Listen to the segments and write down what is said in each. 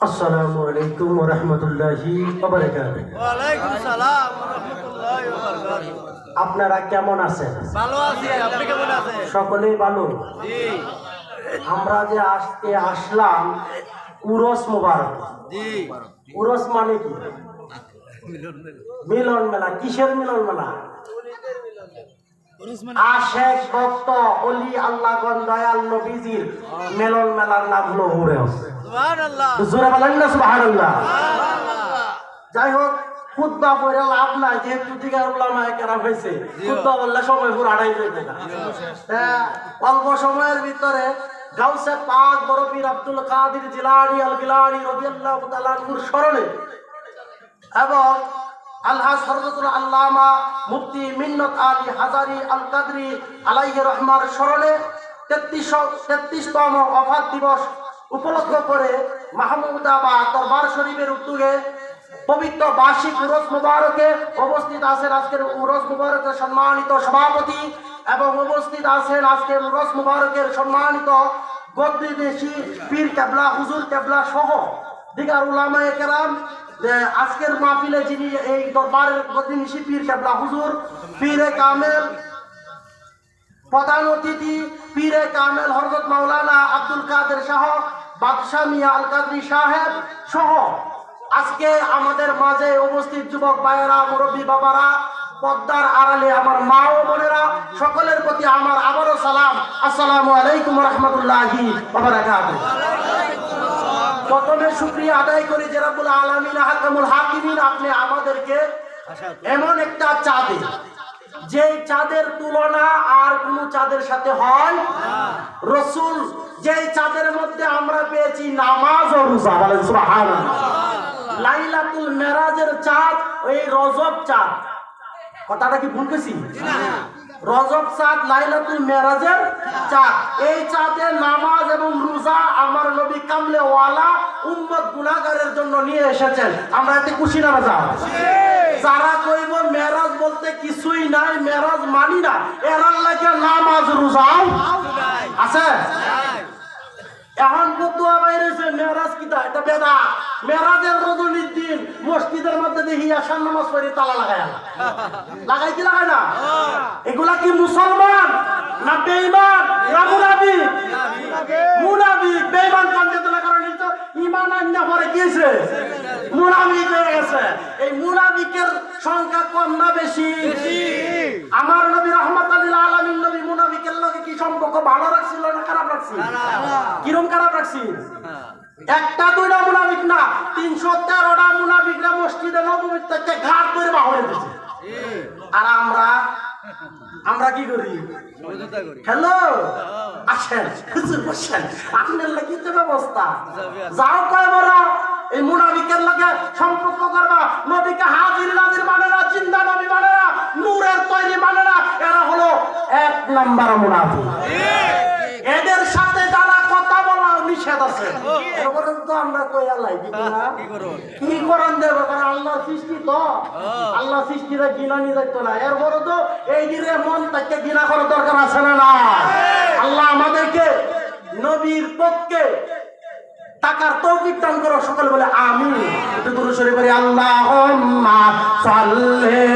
আসসালামু আলাইকুম ওয়া রাহমাতুল্লাহি ওয়া বারাকাতুহু ওয়ালাইকুম সালাম ওয়া রাহমাতুল্লাহি ওয়া বারাকাতুহু আপনারা কেমন আছেন? ভালো আছি আপনি কেমন আছেন? সকলেই ভালো? জি। আমরা যে আজকে আসলাম উরস মোবারক। জি। উরস মানে কি? মিলন মেলা। কিসের মিলন মেলা? আশেক ভক্ত অলি আল্লাহ দয়াল নবীজির মিলন মেলার নাম হলো উরস। জোরে বলেন না সুবহানাল্লাহ। যাই হোক খুদ্া পড়ে লাভ নাই যেহেতু দিগার উলামায়ে কেরাম হয়েছে। খুদ্া বললে সময় পুরো আড়াই যাবে। না অল্প সময়ের ভিতরে গাউসে পাক বড় আব্দুল কাদির জিলানি আল গিলানি রাদিয়াল্লাহু তাআলা স্মরণে এবং আল্লাহ সর্বতুল আল্লামা মুফতি মিন্নত আলী হাজারি আল কাদরি আলাইহি রহমার স্মরণে তেত্রিশ তেত্রিশতম অফাত দিবস উপলক্ষ করে মাহমুদাবাদ দরবার শরীফের উদ্যোগে পবিত্র বার্ষিক উরস মুবারকে উপস্থিত আছেন আজকের উরস মুবারকের সম্মানিত সভাপতি এবং উপস্থিত আছেন আজকের উরস মুবারকের সম্মানিত গদ্দিদেশি পীর কেবলা, হুজুর কেবলা সহ দিগার উলামায়ে কেরাম আজকের মাহফিলে যিনি এই দরবারের গদ্দিনিশি পীর কেবলা, হুজুর, পীরে কামেল প্রধান অতিথি পীরে কামেল হরজত মাওলানা আব্দুল কাদের শাহ, বাদশাহ মিয়া আল কাদরি সাহেব সহ আজকে আমাদের মাঝে উপস্থিত যুবক ভাইয়েরা, মুরব্বী বাবারা, পদ্মার আড়ালে আমার মা ও বোনেরা, সকলের প্রতি আমার আবারও সালাম। আসসালামু আলাইকুম রহমতুল্লাহি প্রথমে শুক্রিয়া আদায় করি যে রাব্বুল আলামিন হাকিমিন, আপনি আমাদেরকে এমন একটা চাঁদে যে চাঁদের তুলনা আর কোন চাঁদের সাথে হয় রসুল যে চাঁদের মধ্যে আমরা পেয়েছি নামাজ ও রোজা বলেন সুবহানাল্লাহ। লাইলাতুল মেরাজের চাঁদ ওই রজব চাঁদ। কথাটা কি ভুল গেছি রজব চাঁদ লাইলাতুল মেরাজের চাঁদ। এই চাঁদের নামাজ এবং রোজা আমার নবী কামলে ওয়ালা উম্মত গুনাহগারের জন্য নিয়ে এসেছেন। আমরা এতে খুশি না বাজা যারা কইব মেরাজ বলতে কিছুই নাই, মেরাজ মানি না, এরার লাগে নামাজ রোজাও আছে? এখন ফতুয়া বাইরেছে মেরাজ কিতা? এটা বেদা। মেরাজের রজনীর দিন, মসজিদের মধ্যে দেখি আসার নামাজ পড়ে তালা লাগায় লাগাই কি লাগায় না? এগুলা কি মুসলমান না বেঈমান? না মুনাফিক? মুনাফিক। বেঈমান কোন যেতে কারণ তো ঈমান আন্না পরে গিয়েছে মুনাফিক হয়ে গেছে। এই মুনাফিকের সংখ্যা কম না বেশি? আমার নবী রহমত আলীল আলামিন নবী মুনাফিকের লগে কি সম্পর্ক ভালো রাখছিল না খারাপ রাখছিল? কিরম খারাপ রাখছি একটা দুইটা মুনাফিক না তিনশো তেরোটা মুনাফিকরা মসজিদে নবমীর থেকে ঘাট করে বাহরে দিচ্ছে আর আমরা আমরা কি করি? করি। হ্যালো? আসেন হুজুর বসেন। আপনার লাগি তো ব্যবস্থা। যাও কয় বড় এই মুনাফিকের লাগে সম্পর্ক করবা। নবীকে হাজির নাজির মানে না জিন্দা নবী মানে না নূরের তৈরি মানে না এরা হলো এক নাম্বার মুনাফিক। এদের সাথে নিষেধ আছে। তো আমরা কি না কি করো দেব? কারণ আল্লাহ সৃষ্টি তো। আল্লাহ সৃষ্টিরা গিনা নি দেখতো না। এরপরে তো এই দিনে মন তাকে গিনা করার দরকার আছে না না আল্লাহ আমাদেরকে নবীর পক্ষে টাকার তৌফিক দান করো। সকলে বলে আমি একটু দূরে সরে বলি আল্লাহুম্মা সাল্লি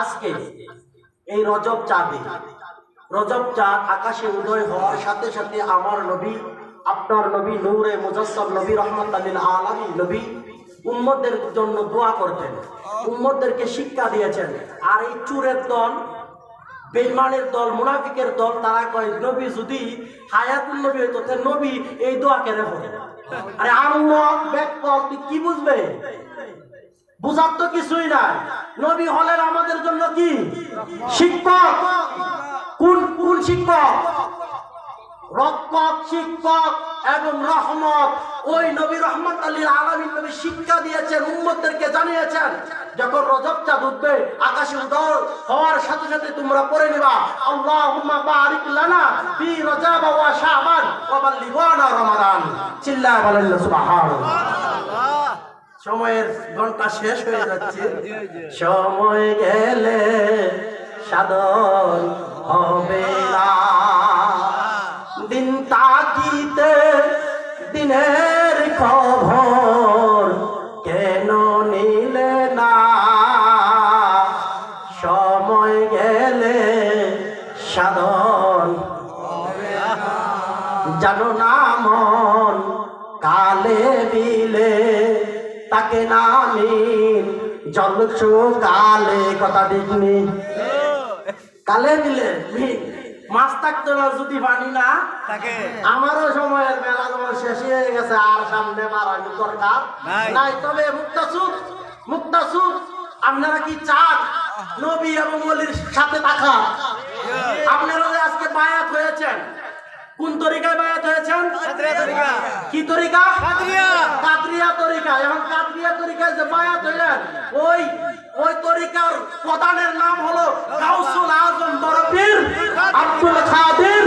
আজকে এই রজব চাঁদে, রজব চাঁদ আকাশে উদয় হওয়ার সাথে সাথে আমার নবী, আপনার নবী নূরে মুজাসম নবী রহমত আলীল আলমী নবী উম্মদের জন্য দোয়া করতেন উম্মদেরকে শিক্ষা দিয়েছেন, আর এই চুরের দল বেইমানের দল, মুনাফিকের দল, তারা কয়, নবী, যদি হায়াতুল নবী হইতো নবী এই দোয়া কেন হবে আরে আম্মা ব্যাক কল তুই কি বুঝবে? বুঝার তো কিছুই নাই। নবী হলেন আমাদের জন্য কি? শিক্ষক। কোন কোন শিক্ষক? রক্ষক শিক্ষক এবং রহমত। ওই নবী রহমত আলীর আলমীর নবী শিক্ষা দিয়েছেন, উম্মতদেরকে জানিয়েছেন, যখন রজব চাঁদ আকাশে উদয় হওয়ার সাথে সাথে তোমরা পড়ে নিবা, আল্লাহুম্মা বারিক লানা ফি রজব ওয়া শাবান ওয়া বাল্লিগানা রমাদান। চিল্লায় বলেন সুবহানাল্লাহ। সময়ের ঘণ্টা শেষ হয়ে যাচ্ছে। সময় গেলে সাধন হবে না। দিলে তাকে নামি জলছু কালে কথা দেখনি কালে দিলে মাছ থাকতো না যদি পানি না। আমারও সময়ের বেলা তোমার শেষ হয়ে গেছে আর সামনে বাড়ানো দরকার? নাই। নাই তবে মুক্তাসুর মুক্তাসুর আপনারা কি চান নবী এবং অলির সাথে থাকা? আপনারা যে আজকে বায়াত হয়েছেন কোন তরিকায় বায়াত হয়েছেন। কি তরিকা? কাদরিয়া। তরিকা। এখন কাদরিয়া তরিকায় যে বায়াত হইলেন ওই ওই তরিকার প্রধানের নাম হলো গাউসুল আজম বরফির আব্দুল খাদির।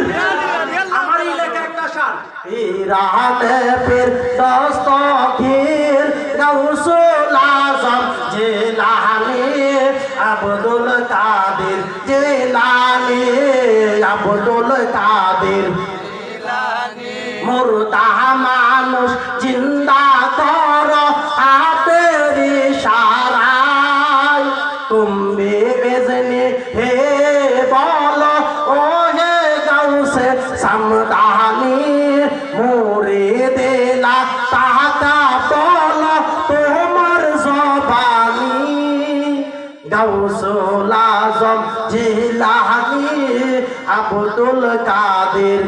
আমার এই লেখা একটা শান ইরাতে ফির দস্তগীর গাউসুল আজম জিলানি আব্দুল কাদের জিলানি আব্দুল কাদের। মুর্দা মানুষ জিন্দা কর হাতের ইশারায়। তুমি বেজনি হে বল ও হে গাউসে সামদানি। মুরে দেলা তাকা বল, তোমার জবানি। গাউসুল আজম জিলানি, আব্দুল কাদের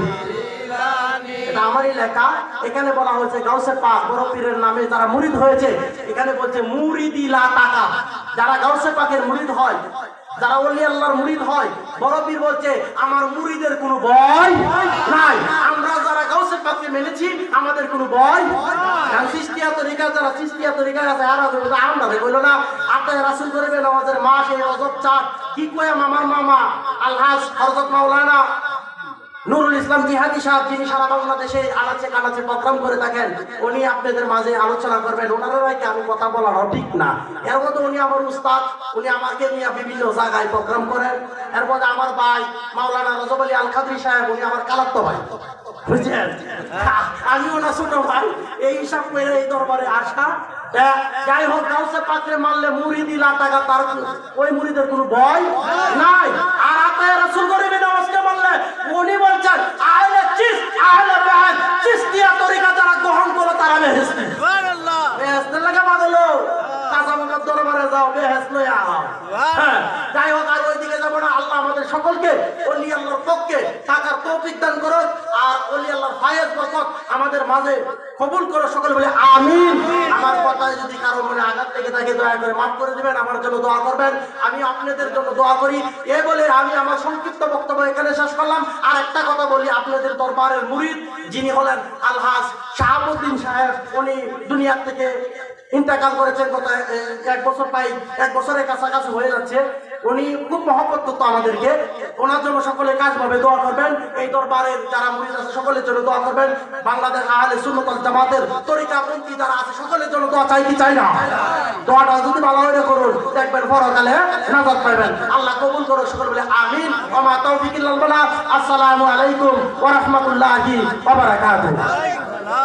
এটা আমারই লেখা, এখানে বলা হয়েছে গাউসে পাক, বড় পীরের নামে যারা মুরিদ হয়েছে, এখানে বলছে মুরিদি লা টাকা। যারা গাউসে পাকের মুরিদ হয়, যারা ওলি আল্লাহর মুরিদ হয়, বড় পীর বলছে, আমার মুরিদের কোনো ভয় নাই। আমরা যারা গাউসে পাককে মেনেছি, আমাদের কোনো ভয় কারণ সৃষ্টিয়া তরিকা যারা সৃষ্টিয়া তরিকা আছে আর আমরা বলল না। আপনার রাসুল করবেন, আমাদের মা সেই অজব চাঁদ। কি কয়ে মামার মামা? আলহাজ হরজত মাওলানা নুরুল ইসলাম জিহাদি সাহেব যিনি সারা বাংলাদেশে আনাচে কানাচে প্রোগ্রাম করে থাকেন, উনি আপনাদের মাঝে আলোচনা করবেন। ওনারা নাকি আমি কথা বলানো ঠিক না। এর মধ্যে উনি আমার উস্তাদ, উনি আমাকে নিয়ে বিভিন্ন জায়গায় প্রোগ্রাম করেন। এর মধ্যে আমার ভাই মাওলানা রজব আলী আল খাদ্রি সাহেব, উনি আমার কালাত্ত ভাই। বুঝছেন? আমি ওনার ছোট ভাই। এই হিসাব করে এই দরবারে আসা যাই হোক গাউসে পাত্রে মারলে মুড়ি দিলা টাকা তার ওই মুড়িদের কোনো ভয় নাই। আর আতায় রাসূল গরিবে নামাজকে মারলে উনি বলছেন আহলে চিস আহলে বেহাদ চিস্তিয়া তরিকা যারা গ্রহণ করো তারা বেহেশত। সুবহানাল্লাহ। বেহেশতের লাগা পাগলো দরবারে যাও বেহেশত লই আও। হ্যাঁ, যাই হোক আর ওইদিকে যাব না। আল্লাহ আমাদের সকলকে অলি আল্লাহর পক্ষে তৌফিক দান করো আর অলি আল্লাহর ফায়েজ বরকত আমাদের মাঝে কবুল করো সকলে বলে আমিন। আমার কথায় যদি কারও মনে আঘাত থেকে থাকে দয়া করে মাফ করে দিবেন। আমার জন্য দোয়া করবেন। আমি আপনাদের জন্য দোয়া করি। এ বলে আমি আমার সংক্ষিপ্ত বক্তব্য এখানে শেষ করলাম। আর একটা কথা বলি আপনাদের দরবারের মুরিদ যিনি হলেন আলহাজ শাহাবুদ্দিন সাহেব উনি দুনিয়ার থেকে ইন্তেকাল করেছেন গত এক বছর প্রায় এক বছরের কাছাকাছি হয়ে যাচ্ছে। উনি খুব মহব্বত করতো আমাদেরকে। ওনার জন্য সকলে কাজ ভাবে দোয়া করবেন। এই দরবারের যারা মুরিদ আছে, সকলের জন্য দোয়া করবেন। বাংলাদেশ আহলে সুন্নতল জামাতের তরিকা পন্থী যারা আছে, সকলের জন্য দোয়া চাই কি চাই না? দোয়াটা যদি ভালো হয়ে করুন। দেখবেন পরকালে নাজাত পাবেন আল্লাহ কবুল করো সকল বলে আমিন। ওয়া মা তাওফিক ইল্লাল্লাহ আসসালামু আলাইকুম ওয়া রাহমাতুল্লাহি ওয়া বারাকাতুহু।